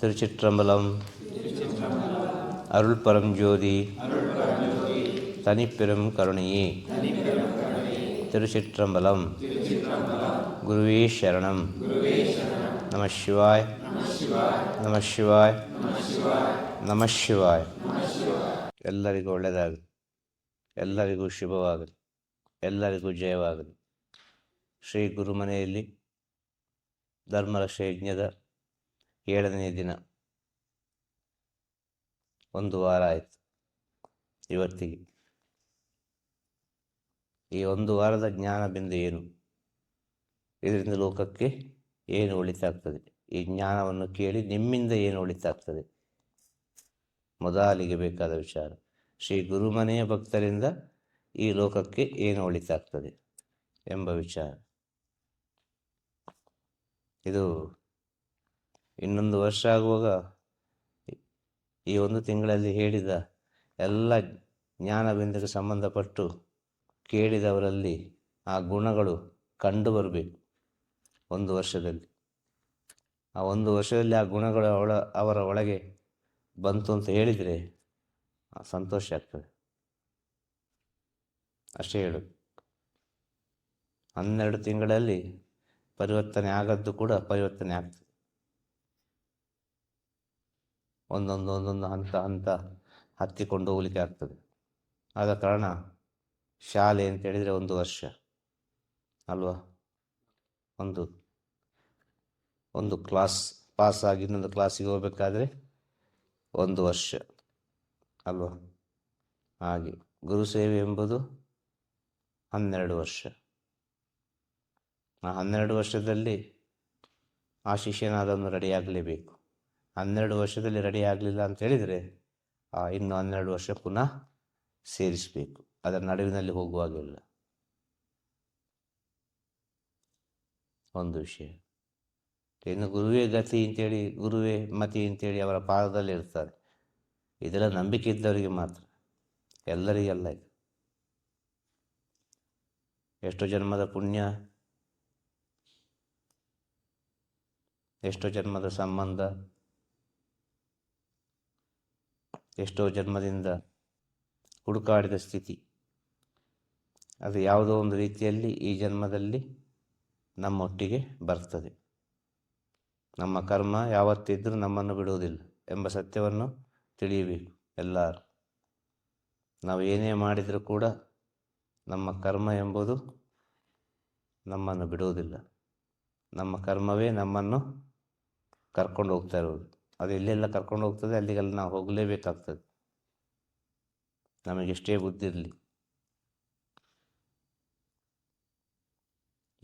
திருச்சிற்றம்பலம் அருள் பரஞ்சோதி தனிப்பெரும் கருணையே திருச்சிற்றம்பலம் குருவே சரணம் நம சிவாய் நம ಶಿವಾಯ್ ನಮ ಶಿವಾಯ್ ಎಲ್ಲರಿಗೂ ಒಳ್ಳೆಯದಾಗಲಿ ಎಲ್ಲರಿಗೂ ಶುಭವಾಗಲಿ ಎಲ್ಲರಿಗೂ ಜಯವಾಗಲಿ ಶ್ರೀ ಗುರುಮನೆಯಲ್ಲಿ ಧರ್ಮರಕ್ಷ ಯಜ್ಞದ ಏಳನೇ ದಿನ. ಒಂದು ವಾರ ಆಯಿತು ಇವತ್ತಿಗೆ. ಈ ಒಂದು ವಾರದ ಜ್ಞಾನ ಬಿಂದು ಏನು? ಇದರಿಂದ ಲೋಕಕ್ಕೆ ಏನು ಉಳಿತಾಗ್ತದೆ? ಈ ಜ್ಞಾನವನ್ನು ಕೇಳಿ ನಿಮ್ಮಿಂದ ಏನು ಉಳಿತಾಗ್ತದೆ? ಮೊದಲಿಗೆ ಬೇಕಾದ ವಿಚಾರ. ಶ್ರೀ ಗುರುಮನೆಯ ಭಕ್ತರಿಂದ ಈ ಲೋಕಕ್ಕೆ ಏನು ಒಳಿತಾಗ್ತದೆ ಎಂಬ ವಿಚಾರ. ಇದು ಇನ್ನೊಂದು ವರ್ಷ ಆಗುವಾಗ ಈ ಒಂದು ತಿಂಗಳಲ್ಲಿ ಹೇಳಿದ ಎಲ್ಲ ಜ್ಞಾನಬಿಂದಿಗೆ ಸಂಬಂಧಪಟ್ಟು ಕೇಳಿದವರಲ್ಲಿ ಆ ಗುಣಗಳು ಕಂಡು ಬರಬೇಕು ಒಂದು ವರ್ಷದಲ್ಲಿ. ಆ ಒಂದು ವರ್ಷದಲ್ಲಿ ಆ ಗುಣಗಳು ಒಳ ಅವರ ಒಳಗೆ ಬಂತು ಅಂತ ಹೇಳಿದರೆ ಸಂತೋಷ ಆಗ್ತದೆ. ಅಷ್ಟೇ ಹೇಳು. ಹನ್ನೆರಡು ತಿಂಗಳಲ್ಲಿ ಪರಿವರ್ತನೆ ಆಗದ್ದು ಕೂಡ ಪರಿವರ್ತನೆ ಆಗ್ತದೆ. ಒಂದೊಂದು ಒಂದೊಂದು ಹಂತ ಹಂತ ಹತ್ತಿಕೊಂಡು ಹೋಗ್ಲಿಕ್ಕೆ ಆಗ್ತದೆ. ಆದ ಕಾರಣ ಶಾಲೆ ಅಂತ ಹೇಳಿದರೆ ಒಂದು ವರ್ಷ, ಅಲ್ವಾ? ಒಂದು ಒಂದು ಕ್ಲಾಸ್ ಪಾಸ್ ಆಗಿ ಇನ್ನೊಂದು ಕ್ಲಾಸಿಗೆ ಹೋಗಬೇಕಾದ್ರೆ ಒಂದು ವರ್ಷ, ಅಲ್ವಾ? ಹಾಗೆ ಗುರು ಸೇವೆ ಎಂಬುದು ಹನ್ನೆರಡು ವರ್ಷ. ಆ ಹನ್ನೆರಡು ವರ್ಷದಲ್ಲಿ ಆ ಶಿಷ್ಯನಾದನ್ನು ರೆಡಿ ಆಗಲೇಬೇಕು. ಹನ್ನೆರಡು ವರ್ಷದಲ್ಲಿ ರೆಡಿ ಆಗಲಿಲ್ಲ ಅಂತ ಹೇಳಿದರೆ ಇನ್ನು ಹನ್ನೆರಡು ವರ್ಷ ಪುನಃ ಸೇರಿಸಬೇಕು. ಅದರ ನಡುವಿನಲ್ಲಿ ಹೋಗುವಾಗಿಲ್ಲ. ಒಂದು ವಿಷಯ. ಇನ್ನು ಗುರುವೇ ಗತಿ ಅಂತೇಳಿ, ಗುರುವೇ ಮತಿ ಅಂತೇಳಿ ಅವರ ಪಾದದಲ್ಲಿ ಇರ್ತಾರೆ. ಇದೆಲ್ಲ ನಂಬಿಕೆ ಇದ್ದವರಿಗೆ ಮಾತ್ರ. ಎಲ್ಲರಿಗೆಲ್ಲ ಇದು. ಎಷ್ಟೋ ಜನ್ಮದ ಪುಣ್ಯ, ಎಷ್ಟೋ ಜನ್ಮದ ಸಂಬಂಧ ಎಷ್ಟೋ ಜನ್ಮದಿಂದ ಹುಡುಕಾಡಿದ ಸ್ಥಿತಿ. ಅದು ಯಾವುದೋ ಒಂದು ರೀತಿಯಲ್ಲಿ ಈ ಜನ್ಮದಲ್ಲಿ ನಮ್ಮೊಟ್ಟಿಗೆ ಬರ್ತದೆ. ನಮ್ಮ ಕರ್ಮ ಯಾವತ್ತಿದ್ದರೂ ನಮ್ಮನ್ನು ಬಿಡುವುದಿಲ್ಲ ಎಂಬ ಸತ್ಯವನ್ನು ತಿಳಿಯಬೇಕು ಎಲ್ಲರೂ. ನಾವು ಏನೇ ಮಾಡಿದರೂ ಕೂಡ ನಮ್ಮ ಕರ್ಮ ಎಂಬುದು ನಮ್ಮನ್ನು ಬಿಡುವುದಿಲ್ಲ. ನಮ್ಮ ಕರ್ಮವೇ ನಮ್ಮನ್ನು ಕರ್ಕೊಂಡು ಹೋಗ್ತಾ ಇರೋದು ಅದು ಎಲ್ಲೆಲ್ಲ ಕರ್ಕೊಂಡು ಹೋಗ್ತದೆ ಅಲ್ಲಿಗೆಲ್ಲ ನಾವು ಹೋಗಲೇಬೇಕಾಗ್ತದೆ. ನಮಗೆಷ್ಟೇ ಬುದ್ಧಿ ಇರಲಿ.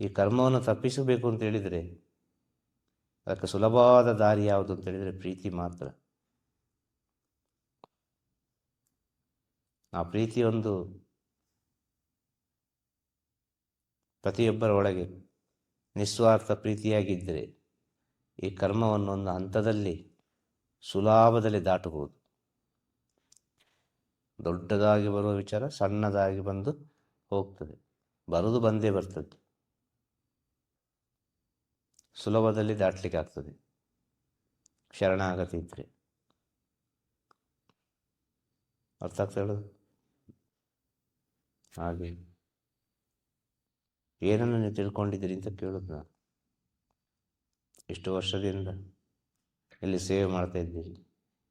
ಈ ಕರ್ಮವನ್ನು ತಪ್ಪಿಸಬೇಕು ಅಂತ ಹೇಳಿದರೆ, ಅದಕ್ಕೆ ಸುಲಭವಾದ ದಾರಿ ಯಾವುದು ಅಂತ ಹೇಳಿದರೆ ಪ್ರೀತಿ ಮಾತ್ರ. ಆ ಪ್ರೀತಿ ಒಂದು ಪ್ರತಿಯೊಬ್ಬರ ಒಳಗೆ ನಿಸ್ವಾರ್ಥ ಪ್ರೀತಿಯಾಗಿದ್ದರೆ ಈ ಕರ್ಮವನ್ನು ಒಂದು ಹಂತದಲ್ಲಿ ಸುಲಭದಲ್ಲಿ ದಾಟಬಹುದು ದೊಡ್ಡದಾಗಿ ಬರುವ ವಿಚಾರ ಸಣ್ಣದಾಗಿ ಬಂದು ಹೋಗ್ತದೆ. ಬರೋದು ಬಂದೇ ಬರ್ತದೆ. ಸುಲಭದಲ್ಲಿ ದಾಟಲಿಕ್ಕೆ ಆಗ್ತದೆ. ಶರಣಾಗತಿ ಇದ್ರೆ. ಅರ್ಥ ಆಗ್ತಾ ಹೇಳೋದು? ಹಾಗೆ. ಏನನ್ನು ನೀವು ತಿಳ್ಕೊಂಡಿದ್ದೀರಿ ಅಂತ ಕೇಳೋದು ನಾನು. ಇಷ್ಟು ವರ್ಷದಿಂದ? ಇಲ್ಲಿ ಸೇವೆ ಮಾಡ್ತಾ ಇದ್ದೀರಿ.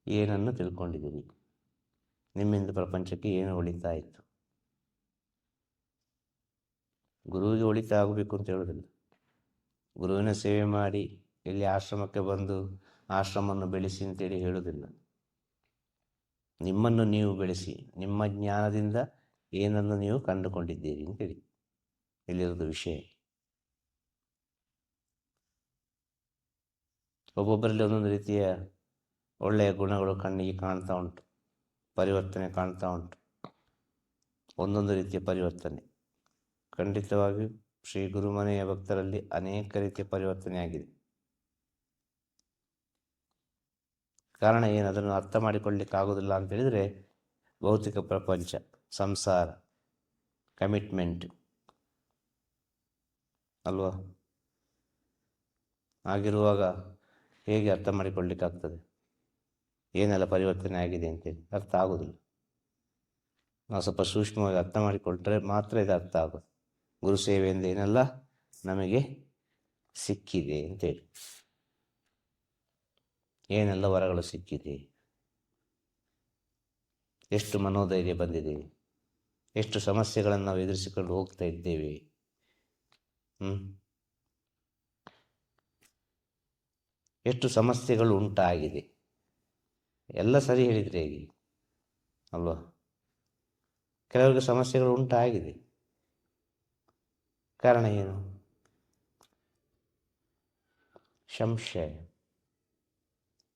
ಏನನ್ನು ತಿಳ್ಕೊಂಡಿದ್ದೀರಿ? ನಿಮ್ಮಿಂದ ಪ್ರಪಂಚಕ್ಕೆ ಏನು ಒಳಿತಾಯಿತು ಗುರುವಿಗೆ ಉಳಿತಾಯ ಆಗಬೇಕು ಅಂತ ಹೇಳೋದಿಲ್ಲ ಗುರುವಿನ ಸೇವೆ ಮಾಡಿ ಇಲ್ಲಿ ಆಶ್ರಮಕ್ಕೆ ಬಂದು ಆಶ್ರಮವನ್ನು ಬೆಳೆಸಿ ಅಂತೇಳಿ ಹೇಳೋದಿಲ್ಲ ನಿಮ್ಮನ್ನು ನೀವು ಬೆಳೆಸಿ ನಿಮ್ಮ ಜ್ಞಾನದಿಂದ ಏನನ್ನು ನೀವು ಕಂಡುಕೊಂಡಿದ್ದೀರಿ ಅಂತೇಳಿ. ಇಲ್ಲಿರೋದು ವಿಷಯ. ಒಬ್ಬೊಬ್ಬರಲ್ಲಿ ಒಂದೊಂದು ರೀತಿಯ ಒಳ್ಳೆಯ ಗುಣಗಳು ಕಣ್ಣಿಗೆ ಕಾಣ್ತಾ ಉಂಟು, ಪರಿವರ್ತನೆ ಕಾಣ್ತಾ ಉಂಟು. ಒಂದೊಂದು ರೀತಿಯ ಪರಿವರ್ತನೆ. ಖಂಡಿತವಾಗಿ ಶ್ರೀ ಗುರುಮನೆಯ ಭಕ್ತರಲ್ಲಿ ಅನೇಕ ರೀತಿಯ ಪರಿವರ್ತನೆ ಆಗಿದೆ. ಕಾರಣ ಏನು ಅದನ್ನು ಅರ್ಥ ಮಾಡಿಕೊಳ್ಳಿಕ್ಕೆ ಆಗೋದಿಲ್ಲ ಅಂತ ಹೇಳಿದರೆ ಭೌತಿಕ ಪ್ರಪಂಚ, ಸಂಸಾರ ಕಮಿಟ್ಮೆಂಟ್ ಅಲ್ವಾ? ಹಾಗಿರುವಾಗ ಹೇಗೆ ಅರ್ಥ ಮಾಡಿಕೊಳ್ಳಿಕ್ಕಾಗ್ತದೆ? ಏನೆಲ್ಲ ಪರಿವರ್ತನೆ ಆಗಿದೆ ಅಂತೇಳಿ ಅರ್ಥ ಆಗೋದಿಲ್ಲ. ನಾವು ಸ್ವಲ್ಪ ಸೂಕ್ಷ್ಮವಾಗಿ ಅರ್ಥ ಮಾಡಿಕೊಂಡ್ರೆ ಮಾತ್ರ ಇದು ಅರ್ಥ ಆಗೋದು. ಗುರು ಸೇವೆಯಿಂದ ಏನೆಲ್ಲ, ನಮಗೆ ಸಿಕ್ಕಿದೆ ಅಂತೇಳಿ. ಏನೆಲ್ಲ ವರಗಳು ಸಿಕ್ಕಿದೆ? ಎಷ್ಟು ಮನೋಧೈರ್ಯ ಬಂದಿದೆ? ಎಷ್ಟು ಸಮಸ್ಯೆಗಳನ್ನು ನಾವು ಎದುರಿಸಿಕೊಂಡು ಹೋಗ್ತಾ ಇದ್ದೇವೆ? ಹ್ಮ್? ಎಷ್ಟು ಸಮಸ್ಯೆಗಳು ಉಂಟಾಗಿದೆ. ಎಲ್ಲ ಸರಿ ಹೇಳಿದರೆ ಹೇಗೆ? ಅಲ್ವಾ? ಕೆಲವರಿಗೆ ಸಮಸ್ಯೆಗಳು ಉಂಟಾಗಿದೆ. ಕಾರಣ ಏನು? ಸಂಶಯ.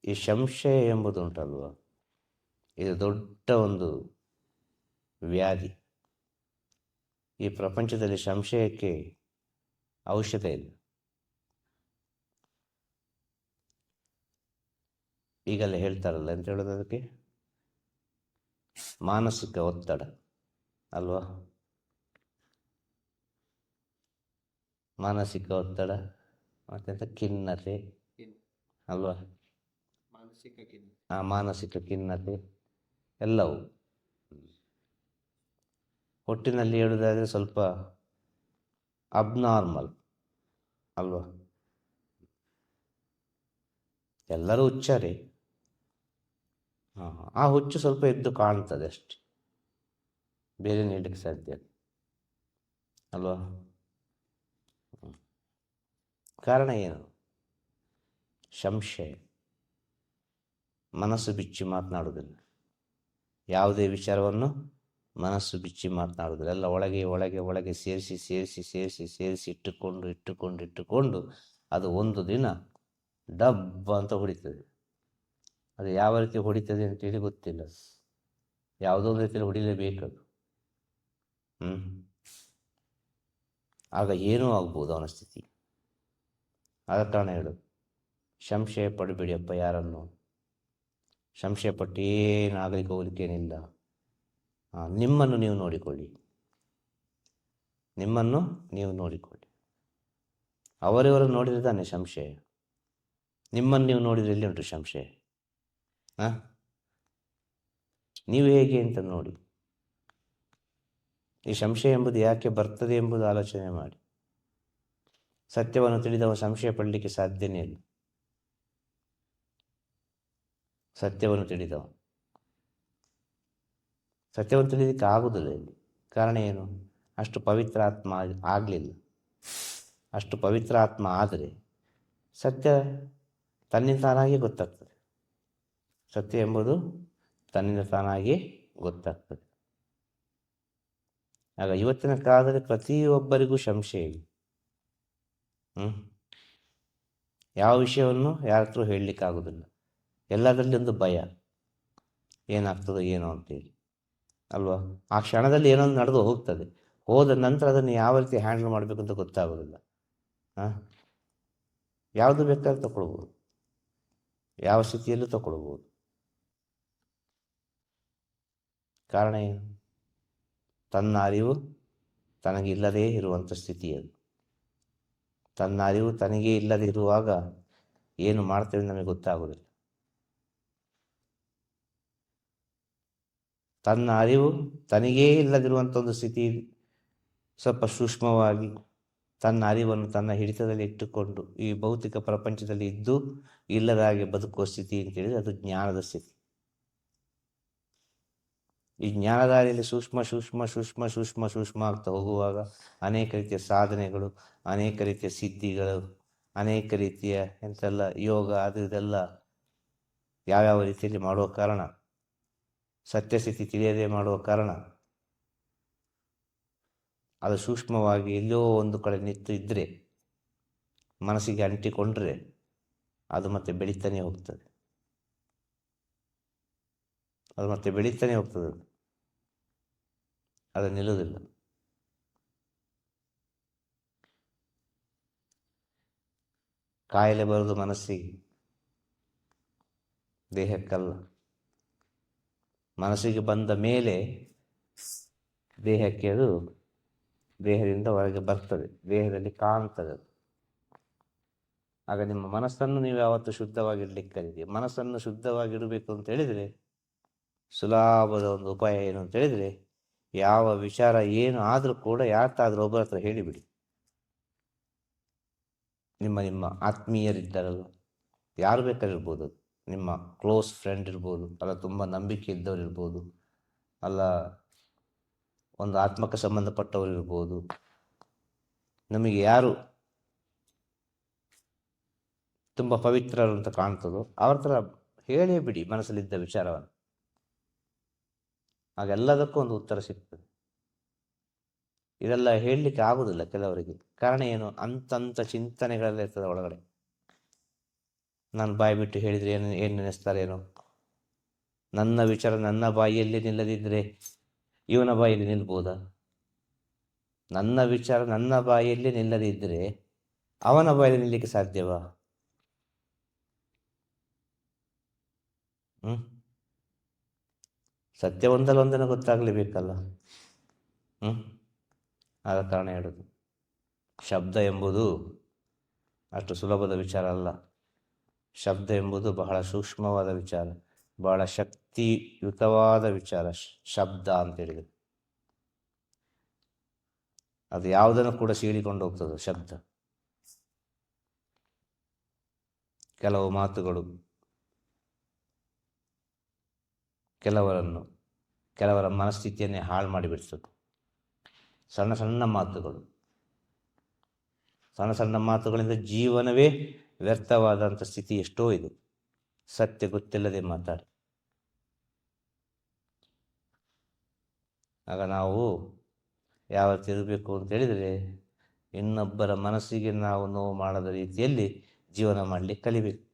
ಈ ಸಂಶಯ ಎಂಬುದು ಉಂಟಲ್ವ? ಇದು ದೊಡ್ಡ ಒಂದು ವ್ಯಾಧಿ. ಈ ಪ್ರಪಂಚದಲ್ಲಿ ಸಂಶಯಕ್ಕೆ ಔಷಧ ಇಲ್ಲ. ಈಗಲ್ಲ ಹೇಳ್ತಾರಲ್ಲ ಅಂತ ಹೇಳೋದು ಅದಕ್ಕೆ? ಮಾನಸಿಕ ಒತ್ತಡ ಅಲ್ವಾ? ಮಾನಸಿಕ ಒತ್ತಡ ಮತ್ತೆಂತ? ಖಿನ್ನತೆ ಅಲ್ವಾ? ಮಾನಸಿಕ ಆ ಮಾನಸಿಕ ಖಿನ್ನತೆ ಎಲ್ಲವೂ. ಒಟ್ಟಿನಲ್ಲಿ ಹೇಳುವುದಾದರೆ ಸ್ವಲ್ಪ ಅಬ್ನಾರ್ಮಲ್ ಅಲ್ವಾ? ಎಲ್ಲರೂ ಹುಚ್ಚಾರೆ ಆ ಹುಚ್ಚು ಸ್ವಲ್ಪ ಎದ್ದು ಕಾಣ್ತದೆ ಅಷ್ಟೆ. ಬೇರೆ ನೀಡಲಿಕ್ಕೆ ಸಾಧ್ಯ. ಅಲ್ವಾ. ಕಾರಣ ಏನು? ಸಂಶಯ. ಮನಸ್ಸು ಬಿಚ್ಚಿ ಮಾತನಾಡುವುದಿಲ್ಲ. ಯಾವುದೇ ವಿಚಾರವನ್ನು ಮನಸ್ಸು ಬಿಚ್ಚಿ ಮಾತನಾಡುವುದಿಲ್ಲ. ಎಲ್ಲ ಒಳಗೆ ಒಳಗೆ ಒಳಗೆ ಸೇರಿಸಿ ಸೇರಿಸಿ ಸೇರಿಸಿ ಸೇರಿಸಿ ಇಟ್ಟುಕೊಂಡು ಇಟ್ಟುಕೊಂಡು ಇಟ್ಟುಕೊಂಡು ಅದು ಒಂದು ದಿನ ಡಬ್ಬ ಅಂತ ಹೊಡಿತದೆ. ಅದು ಯಾವ ರೀತಿ ಹೊಡಿತದೆ ಅಂತೇಳಿ ಗೊತ್ತಿಲ್ಲ. ಯಾವುದೋ ಒಂದು ರೀತಿಯಲ್ಲಿ ಹೊಡಿಲೇಬೇಕದು ಹ್ಞೂ ಆಗ ಏನೂ ಆಗ್ಬೋದು ಅವನ ಸ್ಥಿತಿ. ಆದ ಕಾರಣ ಹೇಳು. ಸಂಶಯ ಪಡಬೇಡಿಯಪ್ಪ ಯಾರನ್ನು? ಸಂಶಯ ಪಟ್ಟೇನು ನಾಗರಿಕ ಹೋಗ್ಲಿಕ್ಕೇನಿಲ್ಲ ನಿಮ್ಮನ್ನು ನೀವು ನೋಡಿಕೊಳ್ಳಿ. ನಿಮ್ಮನ್ನು ನೀವು ನೋಡಿಕೊಳ್ಳಿ. ಅವರಿವರು ನೋಡಿದ್ರೆ ತಾನೆ ಸಂಶಯ. ನಿಮ್ಮನ್ನು ನೀವು ನೋಡಿದ್ರೆ ಎಲ್ಲಿ ಉಂಟು ಸಂಶಯ? ನೀವು ಹೇಗೆ ಅಂತ ನೋಡಿ. ಈ ಸಂಶಯ ಎಂಬುದು ಯಾಕೆ ಬರ್ತದೆ ಎಂಬುದು ಆಲೋಚನೆ ಮಾಡಿ. ಸತ್ಯವನ್ನು ತಿಳಿದವ ಸಂಶಯ ಪಡಲಿಕ್ಕೆ ಸಾಧ್ಯನೇ ಇಲ್ಲ. ಸತ್ಯವನ್ನು ತಿಳಿದವ. ಸತ್ಯವನ್ನು ತಿಳಿಲಿಕ್ಕೆ ಆಗುವುದಿಲ್ಲ ಇಲ್ಲಿ. ಕಾರಣ ಏನು? ಅಷ್ಟು ಪವಿತ್ರ ಆತ್ಮ ಆಗಲಿಲ್ಲ. ಅಷ್ಟು ಪವಿತ್ರ ಆತ್ಮ ಆದರೆ ಸತ್ಯ ತನ್ನಿಂದ ತಾನಾಗಿ ಗೊತ್ತಾಗ್ತದೆ. ಸತ್ಯ ಎಂಬುದು ತನ್ನಿಂದ ತಾನಾಗಿ ಗೊತ್ತಾಗ್ತದೆ. ಆಗ ಇವತ್ತಿನ ಕಾಲದಲ್ಲಿ ಪ್ರತಿಯೊಬ್ಬರಿಗೂ ಸಂಶಯ ಇದೆ. ಹ್ಮ್? ಯಾವ ವಿಷಯವನ್ನು ಯಾರತ್ರೂ ಹತ್ರ ಹೇಳಲಿಕ್ಕಾಗೋದಿಲ್ಲ ಎಲ್ಲದರಲ್ಲಿ ಒಂದು ಭಯ. ಏನಾಗ್ತದೋ ಏನೋ ಅಂತೇಳಿ. ಅಲ್ವಾ? ಆ ಕ್ಷಣದಲ್ಲಿ ಏನೋ ನಡೆದು ಹೋಗ್ತದೆ. ಹೋದ ನಂತರ ಅದನ್ನು ಯಾವ ರೀತಿ ಹ್ಯಾಂಡಲ್ ಮಾಡಬೇಕು ಅಂತ ಗೊತ್ತಾಗೋದಿಲ್ಲ. ಹಾಂ ಯಾವುದು ಬೇಕಾದ್ರೂ ತಗೊಳ್ಬೋದು. ಯಾವ ಸ್ಥಿತಿಯಲ್ಲೂ ತಗೊಳ್ಬೋದು. ಕಾರಣ ಏನು? ತನ್ನ ಅರಿವು ತನಗಿಲ್ಲದೇ ಇರುವಂಥ ಸ್ಥಿತಿ ಅದು ತನ್ನ ಅರಿವು ತನಗೇ ಇಲ್ಲದಿರುವಾಗ ಏನು ಮಾಡ್ತೇವೆ ನಮಗೆ ಗೊತ್ತಾಗೋದಿಲ್ಲ ತನ್ನ ಅರಿವು ತನಗೇ ಇಲ್ಲದಿರುವಂಥ ಒಂದು ಸ್ಥಿತಿ ಸ್ವಲ್ಪ ಸೂಕ್ಷ್ಮವಾಗಿ ತನ್ನ ಅರಿವನ್ನು ತನ್ನ ಹಿಡಿತದಲ್ಲಿ ಇಟ್ಟುಕೊಂಡು ಈ ಭೌತಿಕ ಪ್ರಪಂಚದಲ್ಲಿ ಇದ್ದು ಇಲ್ಲದಾಗೆ ಬದುಕುವ ಸ್ಥಿತಿ ಅಂತೇಳಿದರೆ ಅದು ಜ್ಞಾನದ ಸ್ಥಿತಿ. ಈ ಜ್ಞಾನದಾರಿಯಲ್ಲಿ ಸೂಕ್ಷ್ಮ ಸೂಕ್ಷ್ಮ ಸೂಕ್ಷ್ಮ ಸೂಕ್ಷ್ಮ ಸೂಕ್ಷ್ಮ ಆಗ್ತಾ ಹೋಗುವಾಗ ಅನೇಕ ರೀತಿಯ ಸಾಧನೆಗಳು, ಅನೇಕ ರೀತಿಯ ಸಿದ್ಧಿಗಳು, ಅನೇಕ ರೀತಿಯ ಎಂತೆಲ್ಲ ಯೋಗ ಅದು ಇದೆಲ್ಲ ಯಾವ್ಯಾವ ರೀತಿಯಲ್ಲಿ ಮಾಡುವ ಕಾರಣ? ಸತ್ಯಸ್ಥಿತಿ ತಿಳಿಯದೆ ಮಾಡುವ ಕಾರಣ? ಅದು ಸೂಕ್ಷ್ಮವಾಗಿ ಎಲ್ಲೋ ಒಂದು ಕಡೆ ನಿಂತು ಇದ್ದರೆ ಮನಸ್ಸಿಗೆ ಅಂಟಿಕೊಂಡ್ರೆ ಅದು ಮತ್ತೆ ಬೆಳೀತಾನೆ ಹೋಗ್ತದೆ. ಅದು ಮತ್ತೆ ಬೆಳೀತಾನೆ ಹೋಗ್ತದೆ ಅದು. ನಿಲ್ಲುವುದಿಲ್ಲ. ಕಾಯಿಲೆ ಬರೋದು ಮನಸ್ಸಿಗೆ, ದೇಹಕ್ಕಲ್ಲ. ಮನಸ್ಸಿಗೆ ಬಂದ ಮೇಲೆ ದೇಹಕ್ಕೆ ಅದು ದೇಹದಿಂದ ಹೊರಗೆ ಬರ್ತದೆ, ದೇಹದಲ್ಲಿ ಕಾಣ್ತದೆ ಅದು. ಆಗ ನಿಮ್ಮ ಮನಸ್ಸನ್ನು ನೀವು ಯಾವತ್ತು ಶುದ್ಧವಾಗಿಡ್ಲಿಕ್ಕೆ ಕಲಿತೀರಿ ಮನಸ್ಸನ್ನು ಶುದ್ಧವಾಗಿಡಬೇಕು ಅಂತ ಹೇಳಿದರೆ ಸುಲಭದ ಒಂದು ಉಪಾಯ ಏನು ಅಂತ ಹೇಳಿದರೆ ಯಾವ ವಿಚಾರ ಏನು ಆದರೂ ಕೂಡ ಯಾರ್ತಾದ್ರೂ ಒಬ್ಬರ ಹತ್ರ ಹೇಳಿಬಿಡಿ. ನಿಮ್ಮ ನಿಮ್ಮ ಆತ್ಮೀಯರಿದ್ದಾರಲ್ಲ ಯಾರು ಬೇಕಾದ್ರೂ ಇರ್ಬೋದು. ನಿಮ್ಮ ಕ್ಲೋಸ್ ಫ್ರೆಂಡ್ ಇರ್ಬೋದು, ಅಲ್ಲ ತುಂಬ ನಂಬಿಕೆ ಇದ್ದವ್ರು ಇರ್ಬೋದು, ಅಲ್ಲ ಒಂದು ಆತ್ಮಕ್ಕೆ ಸಂಬಂಧಪಟ್ಟವರು ಇರ್ಬೋದು. ನಮಗೆ ಯಾರು ತುಂಬ ಪವಿತ್ರರು ಅಂತ ಕಾಣ್ತದೋ, ಅವ್ರ ಥರ ಹೇಳೇ ಬಿಡಿ ಮನಸ್ಸಲ್ಲಿದ್ದ ವಿಚಾರವನ್ನು. ಆಗೆಲ್ಲದಕ್ಕೂ ಒಂದು ಉತ್ತರ ಸಿಗ್ತದೆ. ಇದೆಲ್ಲ ಹೇಳಲಿಕ್ಕೆ ಆಗುವುದಿಲ್ಲ ಕೆಲವರಿಗೆ. ಕಾರಣ ಏನು? ಅಂತಂತ ಚಿಂತನೆಗಳೆಲ್ಲ ಇರ್ತದೆ ಒಳಗಡೆ. ನಾನು ಬಾಯಿ ಬಿಟ್ಟು ಹೇಳಿದರೆ ಏನು ಏನು ನೆನೆಸ್ತಾರೇನೋ ನನ್ನ ವಿಚಾರ ನನ್ನ ಬಾಯಿಯಲ್ಲಿ ನಿಲ್ಲದಿದ್ದರೆ ಇವನ ಬಾಯಲ್ಲಿ ನಿಲ್ಬೋದಾ? ನನ್ನ ವಿಚಾರ ನನ್ನ ಬಾಯಲ್ಲಿ ನಿಲ್ಲದಿದ್ದರೆ ಅವನ ಬಾಯಲ್ಲಿ ನಿಲ್ಲಕ್ಕೆ ಸಾಧ್ಯವಾ? ಹ್ಮ್? ಸತ್ಯ ಒಂದಲ್ಲ ಒಂದನ್ನು ಗೊತ್ತಾಗಲೇಬೇಕಲ್ಲ ಹ್ಮ್? ಆದ ಕಾರಣ ಹೇಳೋದು. ಶಬ್ದ ಎಂಬುದು ಅಷ್ಟು ಸುಲಭದ ವಿಚಾರ ಅಲ್ಲ. ಶಬ್ದ ಎಂಬುದು ಬಹಳ ಸೂಕ್ಷ್ಮವಾದ ವಿಚಾರ. ಬಹಳ ಶಕ್ತಿಯುತವಾದ ವಿಚಾರ. ಶಬ್ದ ಅಂತ ಹೇಳಿದರೆ ಅದು ಯಾವುದನ್ನು ಕೂಡ ಸೀಳಿಕೊಂಡು ಹೋಗ್ತದೆ, ಶಬ್ದ. ಕೆಲವು ಮಾತುಗಳು. ಕೆಲವರನ್ನು, ಕೆಲವರ ಮನಸ್ಥಿತಿಯನ್ನೇ ಹಾಳು ಮಾಡಿಬಿಡ್ತದೆ ಸಣ್ಣ ಸಣ್ಣ ಮಾತುಗಳು. ಸಣ್ಣ ಸಣ್ಣ ಮಾತುಗಳಿಂದ ಜೀವನವೇ ವ್ಯರ್ಥವಾದಂಥ ಸ್ಥಿತಿ ಎಷ್ಟೋ ಇದು. ಸತ್ಯ ಗೊತ್ತಿಲ್ಲದೆ ಮಾತಾಡಿ. ಆಗ ನಾವು ಯಾವ ತಿರುಗಬೇಕು ಅಂತ ಹೇಳಿದರೆ ಇನ್ನೊಬ್ಬರ ಮನಸ್ಸಿಗೆ ನಾವು ನೋವು ಮಾಡದ ರೀತಿಯಲ್ಲಿ ಜೀವನ ಮಾಡಲಿಕ್ಕೆ ಕಲಿಬೇಕು.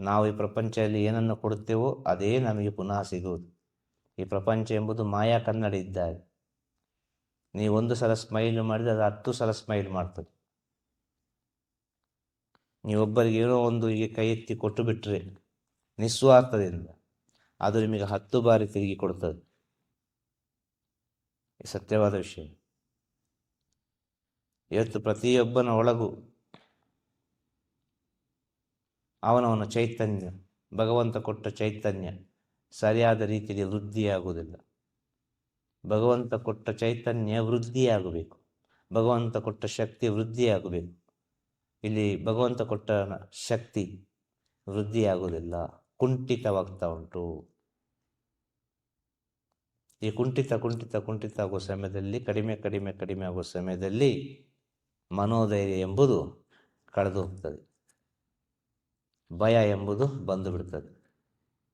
ನಾವು ಈ ಪ್ರಪಂಚದಲ್ಲಿ ಏನನ್ನು ಕೊಡುತ್ತೇವೋ ಅದೇ ನಮಗೆ ಪುನಃ ಸಿಗುವುದು. ಈ ಪ್ರಪಂಚ ಎಂಬುದು ಮಾಯಾ ಕನ್ನಡ ಇದ್ದಾಗ. ನೀವು ಒಂದು ಸಲ ಸ್ಮೈಲ್ ಮಾಡಿದರೆ ಅದು ಹತ್ತು ಸಲ ಸ್ಮೈಲ್ ಮಾಡ್ತದೆ. ನೀವೊಬ್ಬರಿಗೆ ಏನೋ ಒಂದು ಈಗ ಕೈ ಎತ್ತಿ ಕೊಟ್ಟು ಬಿಟ್ಟರೆ ನಿಸ್ವಾರ್ಥದಿಂದ ಅದು ನಿಮಗೆ ಹತ್ತು ಬಾರಿ ತಿರುಗಿ ಕೊಡ್ತದೆ. ಸತ್ಯವಾದ ವಿಷಯ. ಇವತ್ತು ಪ್ರತಿಯೊಬ್ಬನ ಒಳಗೂ ಅವನವನ ಚೈತನ್ಯ, ಭಗವಂತ ಕೊಟ್ಟ ಚೈತನ್ಯ ಸರಿಯಾದ ರೀತಿಯಲ್ಲಿ ವೃದ್ಧಿಯಾಗುವುದಿಲ್ಲ. ಭಗವಂತ ಕೊಟ್ಟ ಚೈತನ್ಯ ವೃದ್ಧಿಯಾಗಬೇಕು. ಭಗವಂತ ಕೊಟ್ಟ ಶಕ್ತಿ ವೃದ್ಧಿಯಾಗಬೇಕು. ಇಲ್ಲಿ ಭಗವಂತ ಕೊಟ್ಟ ಶಕ್ತಿ ವೃದ್ಧಿಯಾಗುವುದಿಲ್ಲ. ಕುಂಠಿತವಾಗ್ತಾ ಉಂಟು. ಈ ಕುಂಠಿತ ಕುಂಠಿತ ಕುಂಠಿತ ಆಗುವ ಸಮಯದಲ್ಲಿ, ಕಡಿಮೆ ಕಡಿಮೆ ಕಡಿಮೆ ಆಗುವ ಸಮಯದಲ್ಲಿ ಮನೋಧೈರ್ಯ ಎಂಬುದು ಕಳೆದು ಹೋಗ್ತದೆ ಭಯ ಎಂಬುದು ಬಂದು ಬಿಡ್ತದೆ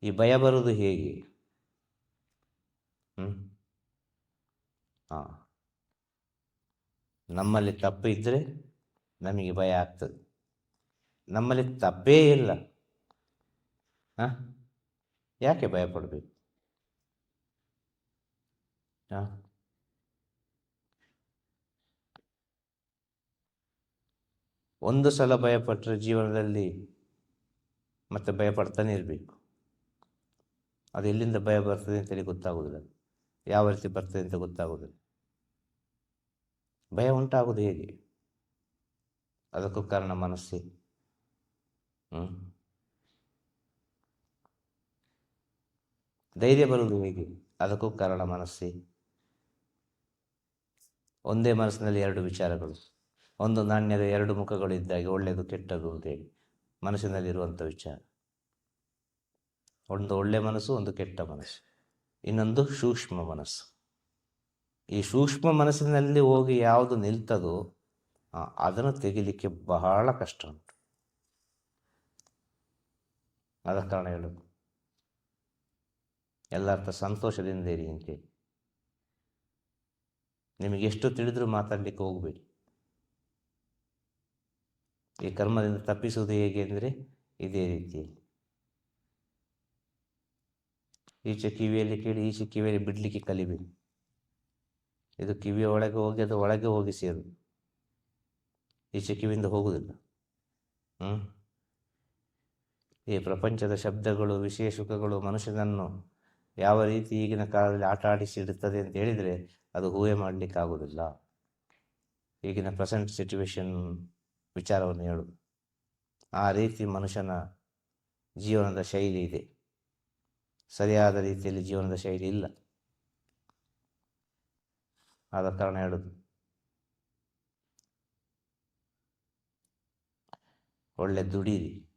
ಈ ಭಯ ಬರುವುದು ಹೇಗೆ? ಹ್ಮ್. ಹಾಂ ನಮ್ಮಲ್ಲಿ ತಪ್ಪು ಇದ್ದರೆ ನಮಗೆ ಭಯ ಆಗ್ತದೆ. ನಮ್ಮಲ್ಲಿ ತಪ್ಪೇ ಇಲ್ಲ. ಹಾಂ ಯಾಕೆ ಭಯ ಪಡಬೇಕು? ಹ ಒಂದು ಸಲ ಭಯಪಟ್ಟರೆ ಜೀವನದಲ್ಲಿ ಮತ್ತೆ ಭಯ ಪಡ್ತಾನೆ ಇರಬೇಕು. ಅದು ಎಲ್ಲಿಂದ ಭಯ ಬರ್ತದೆ ಅಂತೇಳಿ ಗೊತ್ತಾಗೋದಿಲ್ಲ ಯಾವ ರೀತಿ ಬರ್ತದೆ ಅಂತ ಗೊತ್ತಾಗೋದಿಲ್ಲ. ಭಯ ಉಂಟಾಗೋದು ಹೇಗೆ? ಅದಕ್ಕೂ ಕಾರಣ ಮನಸ್ಸೇ. ಹ್ಞೂ ಧೈರ್ಯ ಬರುವುದು ಹೇಗೆ. ಅದಕ್ಕೂ ಕಾರಣ ಮನಸ್ಸೇ. ಒಂದೇ ಮನಸ್ಸಿನಲ್ಲಿ ಎರಡು ವಿಚಾರಗಳು. ಒಂದು ನಾಣ್ಯದ ಎರಡು ಮುಖಗಳು ಇದ್ದಾಗೆ ಒಳ್ಳೆಯದು ಕೆಟ್ಟದು ಅಂತೇಳಿ ಮನಸ್ಸಿನಲ್ಲಿರುವಂಥ ವಿಚಾರ. ಒಂದು ಒಳ್ಳೆ ಮನಸ್ಸು, ಒಂದು ಕೆಟ್ಟ ಮನಸ್ಸು. ಇನ್ನೊಂದು ಸೂಕ್ಷ್ಮ ಮನಸ್ಸು. ಈ ಸೂಕ್ಷ್ಮ ಮನಸ್ಸಿನಲ್ಲಿ ಹೋಗಿ ಯಾವುದು ನಿಲ್ತದೋ ಅದನ್ನು ತೆಗಿಲಿಕ್ಕೆ ಬಹಳ ಕಷ್ಟ ಉಂಟು. ಆದ ಕಾರಣ ಹೇಳೋದು. ಎಲ್ಲರ ಸಂತೋಷದಿಂದ ಇರಿ ಅಂತೇಳಿ ನಿಮಗೆ ಎಷ್ಟು ತಿಳಿದ್ರೂ ಮಾತಾಡಲಿಕ್ಕೆ ಹೋಗಬೇಡಿ. ಈ ಕರ್ಮದಿಂದ ತಪ್ಪಿಸುವುದು ಹೇಗೆ ಅಂದರೆ ಇದೇ ರೀತಿಯಲ್ಲಿ. ಈಚೆ ಕಿವಿಯಲ್ಲಿ ಕೇಳಿ, ಈಚೆ ಕಿವಿಯಲ್ಲಿ ಬಿಡಲಿಕ್ಕೆ ಕಲಿಬೇಡಿ ಇದು ಕಿವಿಯ ಒಳಗೆ ಹೋಗಿ ಅದು ಒಳಗೆ ಹೋಗಿ ಸೇರು. ಈಚೆ ಕಿವಿಯಿಂದ ಹೋಗುವುದಿಲ್ಲ. ಹ್ಮ್? ಈ ಪ್ರಪಂಚದ ಶಬ್ದಗಳು ವಿಷಯ ಸುಖಗಳು ಮನುಷ್ಯನನ್ನು ಯಾವ ರೀತಿ ಈಗಿನ ಕಾಲದಲ್ಲಿ ಆಟ ಆಡಿಸಿ ಇಡುತ್ತದೆ ಅಂತ ಹೇಳಿದರೆ ಅದು ಹೂವೆ ಮಾಡ್ಲಿಕ್ಕೆ ಆಗುವುದಿಲ್ಲ ಈಗಿನ ಪ್ರೆಸೆಂಟ್ ಸಿಚುವೇಶನ್ ವಿಚಾರವನ್ನು ಹೇಳು ಆ ರೀತಿ ಮನುಷ್ಯನ ಜೀವನದ ಶೈಲಿ ಇದೆ. ಸರಿಯಾದ ರೀತಿಯಲ್ಲಿ ಜೀವನದ ಶೈಲಿ ಇಲ್ಲ. ಆದ ಕಾರಣ ಹೇಳುದು. ಒಳ್ಳೆ ದುಡೀರಿ.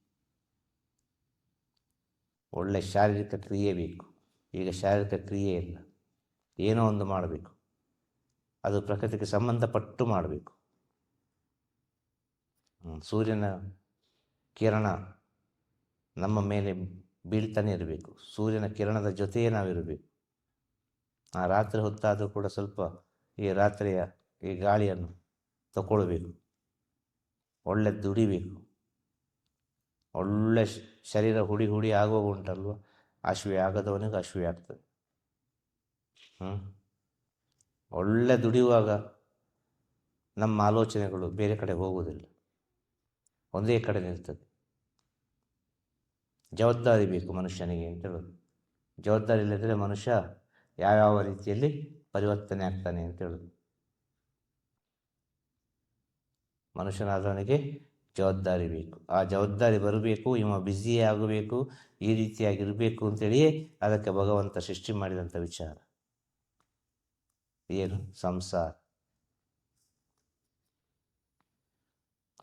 ಒಳ್ಳೆ ಶಾರೀರಿಕ ಕ್ರಿಯೆ ಬೇಕು. ಈಗ ಶಾರೀರಿಕ ಕ್ರಿಯೆ ಇಲ್ಲ. ಏನೋ ಒಂದು ಮಾಡಬೇಕು. ಅದು ಪ್ರಕೃತಿಗೆ ಸಂಬಂಧಪಟ್ಟು ಮಾಡಬೇಕು. ಸೂರ್ಯನ ಕಿರಣ ನಮ್ಮ ಮೇಲೆ ಬೀಳ್ತಾನೆ ಇರಬೇಕು. ಸೂರ್ಯನ ಕಿರಣದ ಜೊತೆಯೇ ನಾವಿರಬೇಕು. ಆ ರಾತ್ರಿ ಹೊತ್ತಾದರೂ ಕೂಡ ಸ್ವಲ್ಪ ಈ ರಾತ್ರಿಯ ಈ ಗಾಳಿಯನ್ನು ತಗೊಳ್ಬೇಕು. ಒಳ್ಳೆ ದುಡಿಬೇಕು. ಒಳ್ಳೆ ಶರೀರ ಹುಡಿ ಹುಡಿ ಆಗುವಾಗ ಉಂಟಲ್ವ ಅಶ್ವಿ ಆಗದವನಿಗೆ ಅಶ್ವಿ ಆಗ್ತದೆ. ಹ್ಞೂ ಒಳ್ಳೆ ದುಡಿಯುವಾಗ ನಮ್ಮ ಆಲೋಚನೆಗಳು ಬೇರೆ ಕಡೆ ಹೋಗುವುದಿಲ್ಲ. ಒಂದೇ ಕಡೆ ನಿಲ್ತದೆ. ಜವಾಬ್ದಾರಿ ಬೇಕು ಮನುಷ್ಯನಿಗೆ ಅಂತ ಹೇಳೋದು. ಜವಾಬ್ದಾರಿ ಇಲ್ಲದ್ರೆ ಮನುಷ್ಯ ಯಾವ್ಯಾವ ರೀತಿಯಲ್ಲಿ ಪರಿವರ್ತನೆ ಆಗ್ತಾನೆ ಅಂತ ಹೇಳೋದು. ಮನುಷ್ಯನಾದವನಿಗೆ ಜವಾಬ್ದಾರಿ ಬೇಕು. ಆ ಜವಾಬ್ದಾರಿ ಬರಬೇಕು, ಇವ ಬ್ಯುಸಿ ಆಗಬೇಕು, ಈ ರೀತಿಯಾಗಿರಬೇಕು ಅಂತೇಳಿಯೇ ಅದಕ್ಕೆ ಭಗವಂತ ಸೃಷ್ಟಿ ಮಾಡಿದಂಥ ವಿಚಾರ. ಏನು? ಸಂಸಾರ.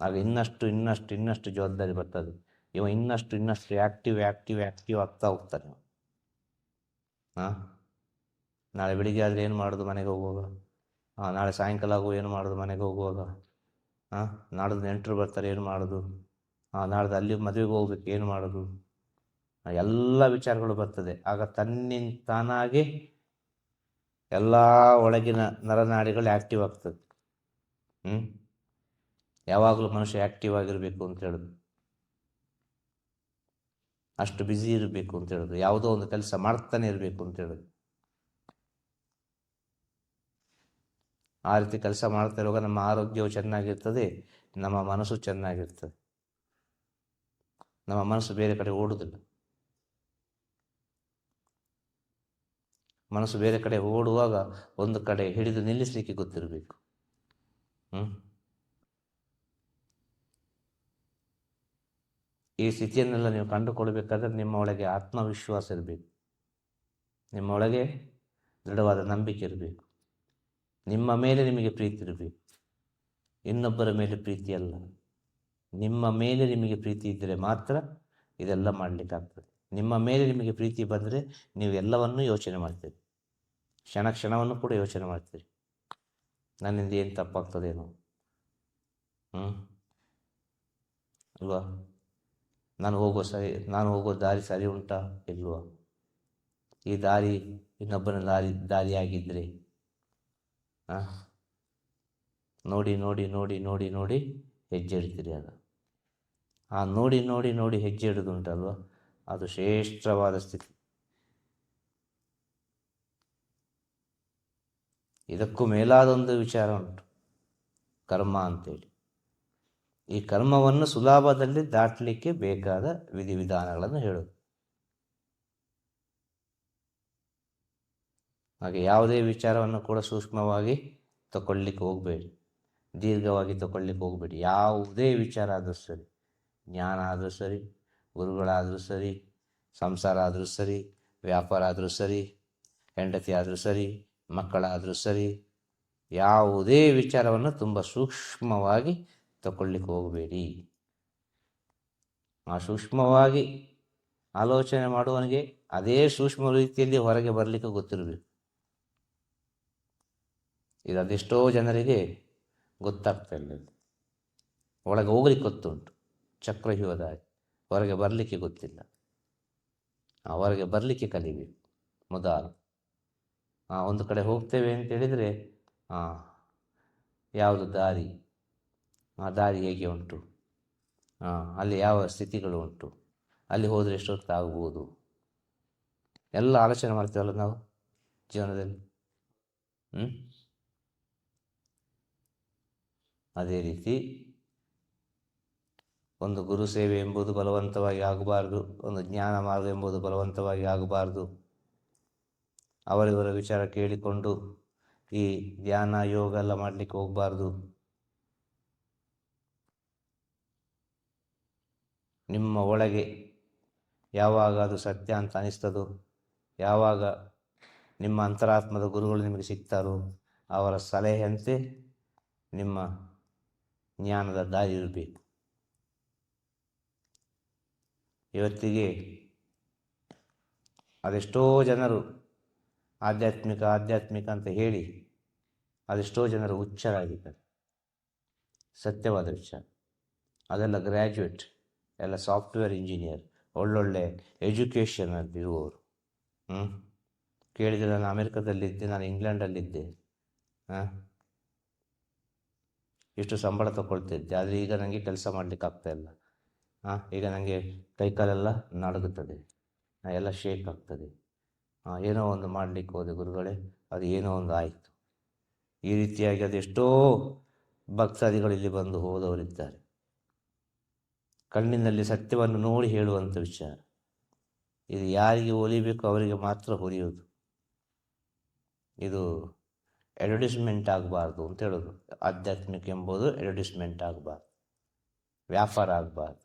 ಆಗ ಇನ್ನಷ್ಟು ಇನ್ನಷ್ಟು ಇನ್ನಷ್ಟು ಜವಾಬ್ದಾರಿ ಬರ್ತದೆ. ಇವ ಇನ್ನಷ್ಟು ಇನ್ನಷ್ಟು ಆ್ಯಕ್ಟಿವ್ ಆ್ಯಕ್ಟಿವ್ ಆ್ಯಕ್ಟಿವ್ ಆಗ್ತಾ ಹೋಗ್ತಾನೆ ಹಾಂ ನಾಳೆ ಬೆಳಿಗ್ಗೆ ಆದರೆ ಏನು ಮಾಡೋದು ಮನೆಗೆ ಹೋಗುವಾಗ? ಹಾಂ ನಾಳೆ ಸಾಯಂಕಾಲ ಆಗುವ ಏನು ಮಾಡೋದು ಮನೆಗೆ ಹೋಗುವಾಗ? ಹಾಂ ನಾಡ್ದು ನೆಂಟರು ಬರ್ತಾರೆ, ಏನು ಮಾಡೋದು? ಹಾಂ ನಾಡ್ದು ಅಲ್ಲಿ ಮದುವೆಗೆ ಹೋಗ್ಬೇಕು, ಏನು ಮಾಡೋದು? ಎಲ್ಲ ವಿಚಾರಗಳು ಬರ್ತದೆ. ಆಗ ತನ್ನಿಂದ ತಾನಾಗಿ ಎಲ್ಲ ಒಳಗಿನ ನರನಾಡಿಗಳು ಆ್ಯಕ್ಟಿವ್ ಆಗ್ತದೆ. ಹ್ಞೂ ಯಾವಾಗಲೂ ಮನುಷ್ಯ ಆ್ಯಕ್ಟಿವ್ ಆಗಿರಬೇಕು ಅಂತ ಹೇಳೋದು. ಅಷ್ಟು ಬ್ಯುಸಿ ಇರಬೇಕು ಅಂತ ಹೇಳೋದು. ಯಾವುದೋ ಒಂದು ಕೆಲಸ ಮಾಡ್ತಾನೆ ಇರಬೇಕು ಅಂತ ಹೇಳೋದು. ಆ ರೀತಿ ಕೆಲಸ ಮಾಡ್ತಾ ಇರುವಾಗ ನಮ್ಮ ಆರೋಗ್ಯವು ಚೆನ್ನಾಗಿರ್ತದೆ, ನಮ್ಮ ಮನಸ್ಸು ಚೆನ್ನಾಗಿರ್ತದೆ. ನಮ್ಮ ಮನಸ್ಸು ಬೇರೆ ಕಡೆ ಓಡುವುದಿಲ್ಲ ಮನಸ್ಸು ಬೇರೆ ಕಡೆ ಓಡುವಾಗ ಒಂದು ಕಡೆ ಹಿಡಿದು ನಿಲ್ಲಿಸಲಿಕ್ಕೆ ಗೊತ್ತಿರಬೇಕು. ಹ್ಞೂ ಈ ಸ್ಥಿತಿಯನ್ನೆಲ್ಲ ನೀವು ಕಂಡುಕೊಳ್ಬೇಕಾದ್ರೆ ನಿಮ್ಮ ಒಳಗೆ ಆತ್ಮವಿಶ್ವಾಸ ಇರಬೇಕು. ನಿಮ್ಮ ಒಳಗೆ ದೃಢವಾದ ನಂಬಿಕೆ ಇರಬೇಕು. ನಿಮ್ಮ ಮೇಲೆ ನಿಮಗೆ ಪ್ರೀತಿ ಇರಬೇಕು. ಇನ್ನೊಬ್ಬರ ಮೇಲೆ ಪ್ರೀತಿ ಅಲ್ಲ. ನಿಮ್ಮ ಮೇಲೆ ನಿಮಗೆ ಪ್ರೀತಿ ಇದ್ದರೆ ಮಾತ್ರ ಇದೆಲ್ಲ ಮಾಡಲಿಕ್ಕಾಗ್ತದೆ ನಿಮ್ಮ ಮೇಲೆ ನಿಮಗೆ ಪ್ರೀತಿ ಬಂದರೆ ನೀವು ಎಲ್ಲವನ್ನೂ ಯೋಚನೆ ಮಾಡ್ತೀರಿ. ಕ್ಷಣ ಕ್ಷಣವನ್ನು ಕೂಡ ಯೋಚನೆ ಮಾಡ್ತೀರಿ. ನನ್ನಿಂದ ಏನು ತಪ್ಪಾಗ್ತದೇನೋ. ಹ್ಞೂ ಅಲ್ವಾ? ನಾನು ಹೋಗೋ ಸರಿ, ನಾನು ಹೋಗೋ ದಾರಿ ಸರಿ ಉಂಟಾ ಇಲ್ವಾ? ಈ ದಾರಿ ಇನ್ನೊಬ್ಬನ ದಾರಿ ದಾರಿಯಾಗಿದ್ದರೆ? ನೋಡಿ ನೋಡಿ ನೋಡಿ ನೋಡಿ ನೋಡಿ ಹೆಜ್ಜೆ ಇಡ್ತೀರಿ ಅದು. ಆ ನೋಡಿ ನೋಡಿ ನೋಡಿ ಹೆಜ್ಜೆ ಇಡೋದುಂಟಲ್ವ ಅದು ಶ್ರೇಷ್ಠವಾದ ಸ್ಥಿತಿ. ಇದಕ್ಕೂ ಮೇಲಾದೊಂದು ವಿಚಾರ ಉಂಟು. ಕರ್ಮ ಅಂತೇಳಿ. ಈ ಕರ್ಮವನ್ನು ಸುಲಭದಲ್ಲಿ ದಾಟಲಿಕ್ಕೆ ಬೇಕಾದ ವಿಧಿವಿಧಾನಗಳನ್ನು ಹೇಳೋದು. ಹಾಗೆ ಯಾವುದೇ ವಿಚಾರವನ್ನು ಕೂಡ ಸೂಕ್ಷ್ಮವಾಗಿ ತಗೊಳ್ಳಿಕ್ಕೆ ಹೋಗಬೇಡಿ. ದೀರ್ಘವಾಗಿ ತಗೊಳ್ಳಿಕ್ಕೆ ಹೋಗಬೇಡಿ. ಯಾವುದೇ ವಿಚಾರ ಆದರೂ ಸರಿ, ಜ್ಞಾನ ಆದರೂ ಸರಿ, ಗುರುಗಳಾದರೂ ಸರಿ, ಸಂಸಾರ ಆದರೂ ಸರಿ, ವ್ಯಾಪಾರ ಆದರೂ ಸರಿ, ಹೆಂಡತಿ ಆದರೂ ಸರಿ, ಮಕ್ಕಳಾದರೂ ಸರಿ, ಯಾವುದೇ ವಿಚಾರವನ್ನು ತುಂಬ ಸೂಕ್ಷ್ಮವಾಗಿ ತಗೊಳ್ಳಿಕ್ಕೆ ಹೋಗಬೇಡಿ. ಆ ಸೂಕ್ಷ್ಮವಾಗಿ ಆಲೋಚನೆ ಮಾಡುವವನಿಗೆ ಅದೇ ಸೂಕ್ಷ್ಮ ರೀತಿಯಲ್ಲಿ ಹೊರಗೆ ಬರಲಿಕ್ಕೆ ಗೊತ್ತಿರಬೇಕು. ಇದು ಅದೆಷ್ಟೋ ಜನರಿಗೆ ಗೊತ್ತಾಗ್ತಾ ಇಲ್ಲ. ಒಳಗೆ ಹೋಗ್ಲಿಕ್ಕೆ ಗೊತ್ತುಂಟು. ಚಕ್ರವ್ಯೂಹದ ಹೊರಗೆ ಬರಲಿಕ್ಕೆ ಗೊತ್ತಿಲ್ಲ. ಆ ಹೊರಗೆ ಬರಲಿಕ್ಕೆ ಕಲಿಬೇಕು ಮೊದಲು. ಒಂದು ಕಡೆ ಹೋಗ್ತೇವೆ ಅಂತ ಹೇಳಿದರೆ ಯಾವುದು ದಾರಿ? ಆ ದಾರಿ ಹೇಗೆ ಉಂಟು ಅಲ್ಲಿ ಯಾವ ಸ್ಥಿತಿಗಳು ಉಂಟು? ಅಲ್ಲಿ ಹೋದರೆ ಎಷ್ಟೊತ್ತು ಆಗ್ಬೋದು ಎಲ್ಲ ಆಲೋಚನೆ ಮಾಡ್ತೀವಲ್ಲ ನಾವು ಜೀವನದಲ್ಲಿ? ಹ್ಞೂ ಅದೇ ರೀತಿ ಒಂದು ಗುರು ಸೇವೆ ಎಂಬುದು ಬಲವಂತವಾಗಿ ಆಗಬಾರ್ದು, ಒಂದು ಜ್ಞಾನ ಮಾರ್ಗ ಎಂಬುದು ಬಲವಂತವಾಗಿ ಆಗಬಾರ್ದು. ಅವರಿವರ ವಿಚಾರ ಕೇಳಿಕೊಂಡು ಈ ಧ್ಯಾನ ಯೋಗ ಎಲ್ಲ ಮಾಡಲಿಕ್ಕೆ ಹೋಗಬಾರ್ದು. ನಿಮ್ಮ ಒಳಗೆ ಯಾವಾಗ ಅದು ಸತ್ಯ ಅಂತ ಅನಿಸ್ತದೋ, ಯಾವಾಗ ನಿಮ್ಮ ಅಂತರಾತ್ಮದ ಗುರುಗಳು ನಿಮಗೆ ಸಿಗ್ತಾರೋ ಅವರ ಸಲಹೆಯಂತೆ ನಿಮ್ಮ ಜ್ಞಾನದ ದಾರಿ ಇರಬೇಕು. ಇವತ್ತಿಗೆ ಅದೆಷ್ಟೋ ಜನರು ಆಧ್ಯಾತ್ಮಿಕ ಆಧ್ಯಾತ್ಮಿಕ ಅಂತ ಹೇಳಿ ಅದೆಷ್ಟೋ ಜನರು ಹುಚ್ಚರಾಗಿದ್ದಾರೆ. ಸತ್ಯವಾದ ವಿಚಾರ. ಅದೆಲ್ಲ ಗ್ರ್ಯಾಜುಯೇಟ್ ಎಲ್ಲ ಸಾಫ್ಟ್ವೇರ್ ಇಂಜಿನಿಯರ್ ಒಳ್ಳೊಳ್ಳೆ ಎಜುಕೇಷನಲ್ಲಿ ಇರುವವರು ಹ್ಞೂ ಕೇಳಿದರೆ ನಾನು ಅಮೆರಿಕದಲ್ಲಿದ್ದೆ, ನಾನು ಇಂಗ್ಲೆಂಡಲ್ಲಿದ್ದೆ. ಹಾಂ? ಇಷ್ಟು ಸಂಬಳ ತಗೊಳ್ತಿದ್ದೆ, ಆದರೆ ಈಗ ನನಗೆ ಕೆಲಸ ಮಾಡಲಿಕ್ಕೆ ಆಗ್ತಾಯಿಲ್ಲ ಹಾಂ? ಈಗ ನನಗೆ ಕೈಕಾಲೆಲ್ಲ ನಡುಗುತ್ತದೆ ಎಲ್ಲ ಶೇಕ್ ಆಗ್ತದೆ. ಹಾಂ, ಏನೋ ಒಂದು ಮಾಡಲಿಕ್ಕೆ ಹೋದೆ ಗುರುಗಳೇ, ಅದು ಏನೋ ಒಂದು ಆಯಿತು. ಈ ರೀತಿಯಾಗಿ ಅದೆಷ್ಟೋ ಭಕ್ತಾದಿಗಳು ಇಲ್ಲಿ ಬಂದು ಹೋದವರಿದ್ದಾರೆ. ಕಣ್ಣಿನಲ್ಲಿ ಸತ್ಯವನ್ನು ನೋಡಿ ಹೇಳುವಂಥ ವಿಚಾರ. ಇದು ಯಾರಿಗೆ ಒಲಿಬೇಕು ಅವರಿಗೆ ಮಾತ್ರ ಹೊಲಿಯೋದು ಇದು ಅಡ್ವರ್ಟೈಸ್ಮೆಂಟ್ ಆಗಬಾರ್ದು ಅಂತ ಹೇಳೋದು. ಆಧ್ಯಾತ್ಮಿಕ ಎಂಬುದು ಅಡ್ವರ್ಟೈಸ್ಮೆಂಟ್ ಆಗಬಾರ್ದು. ವ್ಯಾಪಾರ ಆಗಬಾರ್ದು.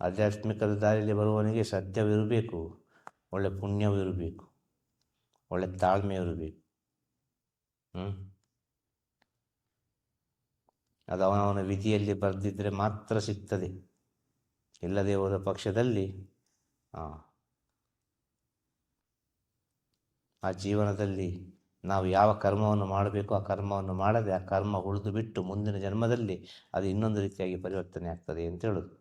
ಆಧ್ಯಾತ್ಮಿಕದ ದಾರಿಯಲ್ಲಿ ಬರುವವನಿಗೆ ಸತ್ಯವಿರಬೇಕು ಒಳ್ಳೆ ಪುಣ್ಯವಿರಬೇಕು, ಒಳ್ಳೆ ತಾಳ್ಮೆ ಇರಬೇಕು ಹ್ಞೂ ಅದು ಅವನವನ ವಿಧಿಯಲ್ಲಿ ಬರೆದಿದ್ದರೆ ಮಾತ್ರ ಸಿಗ್ತದೆ. ಇಲ್ಲದೆ ಹೋದ ಪಕ್ಷದಲ್ಲಿ ಆ, ಜೀವನದಲ್ಲಿ ನಾವು ಯಾವ ಕರ್ಮವನ್ನು ಮಾಡಬೇಕು ಆ ಕರ್ಮವನ್ನು ಮಾಡದೆ ಆ ಕರ್ಮ ಉಳಿದು ಬಿಟ್ಟು ಮುಂದಿನ ಜನ್ಮದಲ್ಲಿ ಅದು ಇನ್ನೊಂದು ರೀತಿಯಾಗಿ ಪರಿವರ್ತನೆ ಆಗ್ತದೆ ಅಂತ ಹೇಳೋದು.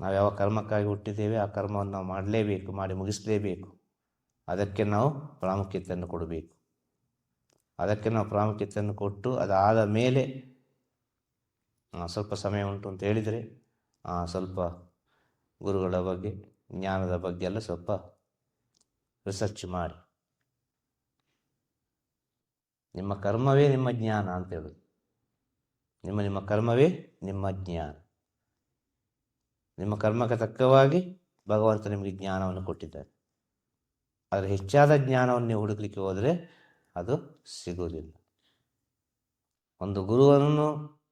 ನಾವು ಯಾವ ಕರ್ಮಕ್ಕಾಗಿ ಹುಟ್ಟಿದ್ದೇವೆ ಆ ಕರ್ಮವನ್ನು ನಾವು ಮಾಡಲೇಬೇಕು ಮಾಡಿ ಮುಗಿಸಲೇಬೇಕು. ಅದಕ್ಕೆ ನಾವು ಪ್ರಾಮುಖ್ಯತೆಯನ್ನು ಕೊಡಬೇಕು. ಅದಕ್ಕೆ ನಾವು ಪ್ರಾಮುಖ್ಯತೆಯನ್ನು ಕೊಟ್ಟು ಅದಾದ ಮೇಲೆ ಸ್ವಲ್ಪ ಸಮಯ ಉಂಟು ಅಂತ ಹೇಳಿದರೆ ಸ್ವಲ್ಪ ಗುರುಗಳ ಬಗ್ಗೆ, ಜ್ಞಾನದ ಬಗ್ಗೆ ಎಲ್ಲ ಸ್ವಲ್ಪ ರಿಸರ್ಚ್ ಮಾಡಿ. ನಿಮ್ಮ ಕರ್ಮವೇ ನಿಮ್ಮ ಜ್ಞಾನ ಅಂತ ಹೇಳೋದು. ನಿಮ್ಮ ನಿಮ್ಮ ಕರ್ಮವೇ ನಿಮ್ಮ ಜ್ಞಾನ. ನಿಮ್ಮ ಕರ್ಮಕ್ಕೆ ತಕ್ಕವಾಗಿ ಭಗವಂತ ನಿಮಗೆ ಜ್ಞಾನವನ್ನು ಕೊಟ್ಟಿದ್ದಾರೆ. ಆದರೆ ಹೆಚ್ಚಾದ ಜ್ಞಾನವನ್ನು ನೀವು ಹುಡುಕ್ಲಿಕ್ಕೆ ಹೋದರೆ ಅದು ಸಿಗುವುದಿಲ್ಲ. ಒಂದು ಗುರುವನ್ನು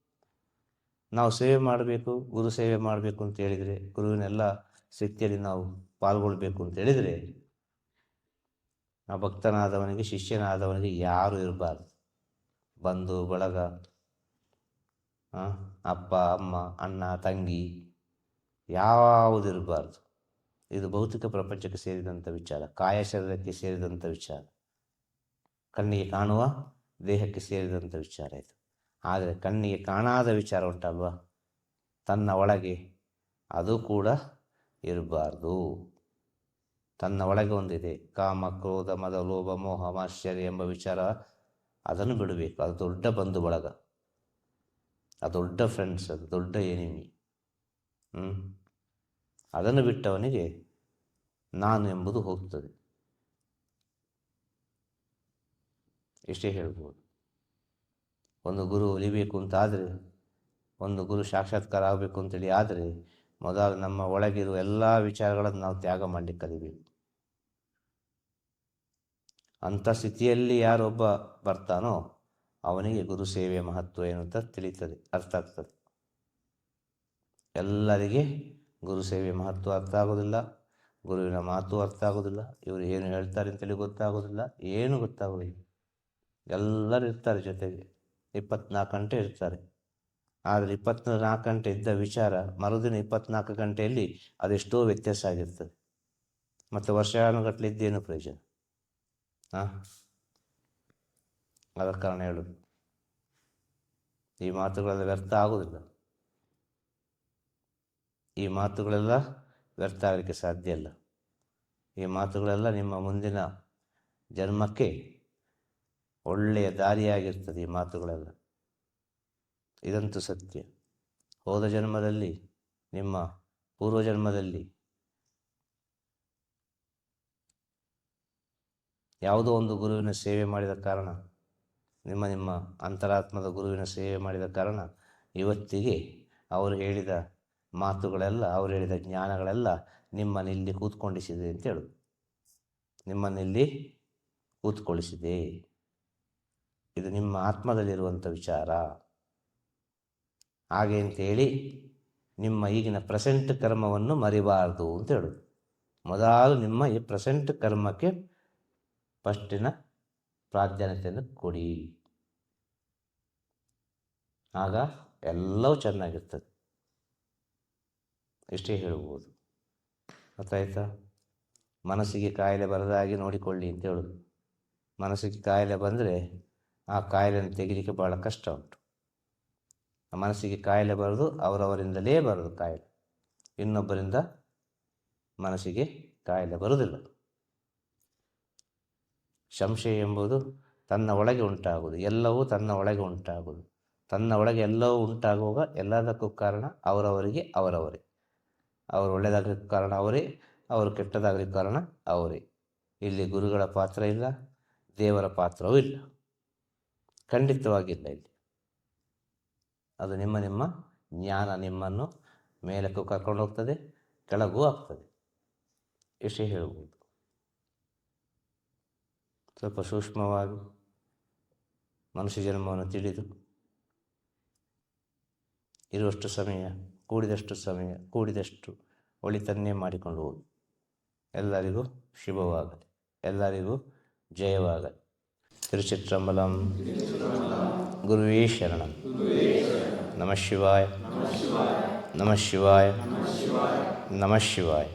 ನಾವು ಸೇವೆ ಮಾಡಬೇಕು, ಗುರು ಸೇವೆ ಮಾಡಬೇಕು ಅಂತ ಹೇಳಿದರೆ, ಗುರುವಿನೆಲ್ಲ ಸ್ಥಿತಿಯಲ್ಲಿ ನಾವು ಪಾಲ್ಗೊಳ್ಬೇಕು ಅಂತ ಹೇಳಿದರೆ, ಆ ಭಕ್ತನಾದವನಿಗೆ, ಶಿಷ್ಯನಾದವನಿಗೆ ಯಾರು ಇರಬಾರ್ದು. ಬಂಧು, ಬಳಗ ಅಪ್ಪ, ಅಮ್ಮ, ಅಣ್ಣ, ತಂಗಿ ಯಾವುದಿರಬಾರ್ದು ಇದು ಭೌತಿಕ ಪ್ರಪಂಚಕ್ಕೆ ಸೇರಿದಂಥ ವಿಚಾರ ಕಾಯ ಶರೀರಕ್ಕೆ ಸೇರಿದಂಥ ವಿಚಾರ. ಕಣ್ಣಿಗೆ ಕಾಣುವ ದೇಹಕ್ಕೆ ಸೇರಿದಂಥ ವಿಚಾರ ಇದು. ಆದರೆ ಕಣ್ಣಿಗೆ ಕಾಣಾದ ವಿಚಾರ ಉಂಟಲ್ವಾ? ತನ್ನ ಒಳಗೆ ಅದು ಕೂಡ ಇರಬಾರ್ದು. ತನ್ನ ಒಳಗೆ ಒಂದಿದೆ. ಕಾಮ, ಕ್ರೋಧ, ಮದ, ಲೋಭ, ಮೋಹ, ಮಾಶ್ಚರ್ಯ ಎಂಬ ವಿಚಾರ ಅದನ್ನು ಬಿಡಬೇಕು. ಅದು ದೊಡ್ಡ ಬಂಧು ಬಳಗ ಅದು ದೊಡ್ಡ ಫ್ರೆಂಡ್ಸ್ ಅದು ದೊಡ್ಡ ಎನಿಮಿ ಹ್ಞೂ ಅದನ್ನು ಬಿಟ್ಟವನಿಗೆ ನಾನು ಎಂಬುದು ಹೋಗ್ತದೆ. ಇಷ್ಟೇ ಹೇಳ್ಬೋದು. ಒಂದು ಗುರು ಒಲಿಬೇಕು ಅಂತಾದರೆ, ಒಂದು ಗುರು ಸಾಕ್ಷಾತ್ಕಾರ ಆಗಬೇಕು ಅಂತೇಳಿ ಆದರೆ, ಮೊದಲು ನಮ್ಮ ಒಳಗಿರುವ ಎಲ್ಲ ವಿಚಾರಗಳನ್ನು ನಾವು ತ್ಯಾಗ ಮಾಡಲಿಕ್ಕೆ ಕಲಿಬೇಕು. ಅಂಥ ಸ್ಥಿತಿಯಲ್ಲಿ ಯಾರೊಬ್ಬ ಬರ್ತಾನೋ, ಅವನಿಗೆ ಗುರು ಸೇವೆ ಮಹತ್ವ ಏನು ಅಂತ ತಿಳಿತದೆ, ಅರ್ಥ ಆಗ್ತದೆ. ಎಲ್ಲರಿಗೆ ಗುರು ಸೇವೆ ಮಹತ್ವ ಅರ್ಥ ಆಗೋದಿಲ್ಲ, ಗುರುವಿನ ಮಾತು ಅರ್ಥ ಆಗೋದಿಲ್ಲ, ಇವರು ಏನು ಹೇಳ್ತಾರೆ ಅಂತೇಳಿ ಗೊತ್ತಾಗೋದಿಲ್ಲ, ಏನು ಗೊತ್ತಾಗೋದಿಲ್ಲ. ಎಲ್ಲರೂ ಇರ್ತಾರೆ ಜೊತೆಗೆ. ಇಪ್ಪತ್ನಾಲ್ಕು ಗಂಟೆ ಇರ್ತಾರೆ. ಆದರೆ ಇಪ್ಪತ್ನಾಲ್ಕು ಗಂಟೆ ಇದ್ದ ವಿಚಾರ ಮರುದಿನ ಇಪ್ಪತ್ನಾಲ್ಕು ಗಂಟೆಯಲ್ಲಿ ಅದೆಷ್ಟೋ ವ್ಯತ್ಯಾಸ ಆಗಿರ್ತದೆ. ಮತ್ತು ವರ್ಷಾನುಗಟ್ಟಲೆ ಇದ್ದೇನು ಪ್ರಯೋಜನ? ಹಾಂ ಅದರ ಕಾರಣ ಹೇಳೋದು. ಈ ಮಾತುಗಳೆಲ್ಲ ವ್ಯರ್ಥ ಆಗೋದಿಲ್ಲ ಈ ಮಾತುಗಳೆಲ್ಲ ವ್ಯರ್ಥ ಆಗಲಿಕ್ಕೆ ಸಾಧ್ಯ ಇಲ್ಲ. ಈ ಮಾತುಗಳೆಲ್ಲ ನಿಮ್ಮ ಮುಂದಿನ ಜನ್ಮಕ್ಕೆ ಒಳ್ಳೆಯ ದಾರಿಯಾಗಿರ್ತದೆ ಈ ಮಾತುಗಳೆಲ್ಲ. ಇದಂತೂ ಸತ್ಯ. ಹೋದ ಜನ್ಮದಲ್ಲಿ, ನಿಮ್ಮ ಪೂರ್ವ ಜನ್ಮದಲ್ಲಿ ಯಾವುದೋ ಒಂದು ಗುರುವಿನ ಸೇವೆ ಮಾಡಿದ ಕಾರಣ, ನಿಮ್ಮ ನಿಮ್ಮ ಅಂತರಾತ್ಮದ ಗುರುವಿನ ಸೇವೆ ಮಾಡಿದ ಕಾರಣ, ಇವತ್ತಿಗೆ ಅವರು ಹೇಳಿದ ಮಾತುಗಳೆಲ್ಲ, ಅವರು ಹೇಳಿದ ಜ್ಞಾನಗಳೆಲ್ಲ ನಿಮ್ಮನ್ನಿಲ್ಲಿ ಕೂತ್ಕೊಂಡಿಸಿದೆ ಅಂತ ಹೇಳು. ನಿಮ್ಮನ್ನಿಲ್ಲಿ ಕೂತ್ಕೊಳ್ಳಿಸಿದೆ ಇದು ನಿಮ್ಮ ಆತ್ಮದಲ್ಲಿರುವಂಥ ವಿಚಾರ. ಹಾಗೆ ಅಂತೇಳಿ ನಿಮ್ಮ ಈಗಿನ ಪ್ರೆಸೆಂಟ್ ಕರ್ಮವನ್ನು ಮರಿಬಾರದು ಅಂತ ಹೇಳೋದು. ಮೊದಲು ನಿಮ್ಮ ಈ ಪ್ರೆಸೆಂಟ್ ಕರ್ಮಕ್ಕೆ ಫಸ್ಟಿನ ಪ್ರಾಧಾನ್ಯತೆಯನ್ನು ಕೊಡಿ. ಆಗ ಎಲ್ಲವೂ ಚೆನ್ನಾಗಿರ್ತದೆ. ಇಷ್ಟೇ ಹೇಳ್ಬೋದು. ಗೊತ್ತಾಯ್ತಾ ಮನಸ್ಸಿಗೆ ಕಾಯಿಲೆ ಬರದಾಗಿ ನೋಡಿಕೊಳ್ಳಿ ಅಂತ ಹೇಳೋದು. ಮನಸ್ಸಿಗೆ ಕಾಯಿಲೆ ಬಂದರೆ ಆ ಕಾಯಿಲೆಯನ್ನು ತೆಗಿಲಿಕ್ಕೆ ಭಾಳ ಕಷ್ಟ ಉಂಟು. ಮನಸ್ಸಿಗೆ ಕಾಯಿಲೆ ಬರೋದು ಅವರವರಿಂದಲೇ ಬರೋದು ಕಾಯಿಲೆ. ಇನ್ನೊಬ್ಬರಿಂದ ಮನಸ್ಸಿಗೆ ಕಾಯಿಲೆ ಬರುವುದಿಲ್ಲ. ಸಂಶಯ ಎಂಬುದು ತನ್ನ ಒಳಗೆ ಉಂಟಾಗುವುದು, ಎಲ್ಲವೂ ತನ್ನ ಒಳಗೆ ಉಂಟಾಗುವುದು. ತನ್ನ ಒಳಗೆ ಎಲ್ಲವೂ ಉಂಟಾಗುವಾಗ ಎಲ್ಲದಕ್ಕೂ ಕಾರಣ ಅವರವರಿಗೆ ಅವರವರೇ. ಅವರು ಒಳ್ಳೆಯದಾಗಲಿಕ್ಕೆ ಕಾರಣ ಅವರೇ, ಅವರು ಕೆಟ್ಟದಾಗಲಿಕ್ಕೆ ಕಾರಣ ಅವರೇ. ಇಲ್ಲಿ ಗುರುಗಳ ಪಾತ್ರ ಇಲ್ಲ, ದೇವರ ಪಾತ್ರವೂ ಇಲ್ಲ. ಖಂಡಿತವಾಗಿಲ್ಲ ಇಲ್ಲಿ. ಅದು ನಿಮ್ಮ ನಿಮ್ಮ ಜ್ಞಾನ ನಿಮ್ಮನ್ನು ಮೇಲಕ್ಕೂ ಕರ್ಕೊಂಡು ಹೋಗ್ತದೆ, ಕೆಳಗೂ ಆಗ್ತದೆ ಇಷ್ಟೇ ಹೇಳ್ಬೋದು. ಸ್ವಲ್ಪ ಸೂಕ್ಷ್ಮವಾಗಿ ಮನುಷ್ಯ ಜನ್ಮವನ್ನು ತಿಳಿದು ಇರುವಷ್ಟು ಸಮಯ, ಕೂಡಿದಷ್ಟು ಸಮಯ, ಕೂಡಿದಷ್ಟು ಒಳಿತನ್ನೇ ಮಾಡಿಕೊಂಡು ಹೋಗಿ. ಎಲ್ಲರಿಗೂ ಶುಭವಾಗಲಿ. ಎಲ್ಲರಿಗೂ ಜಯವಾಗಲಿ. திருச்சிற்றம்பலம் குருவே சரணம் நம சிவாய் நம சிவாய் நம சிவாய்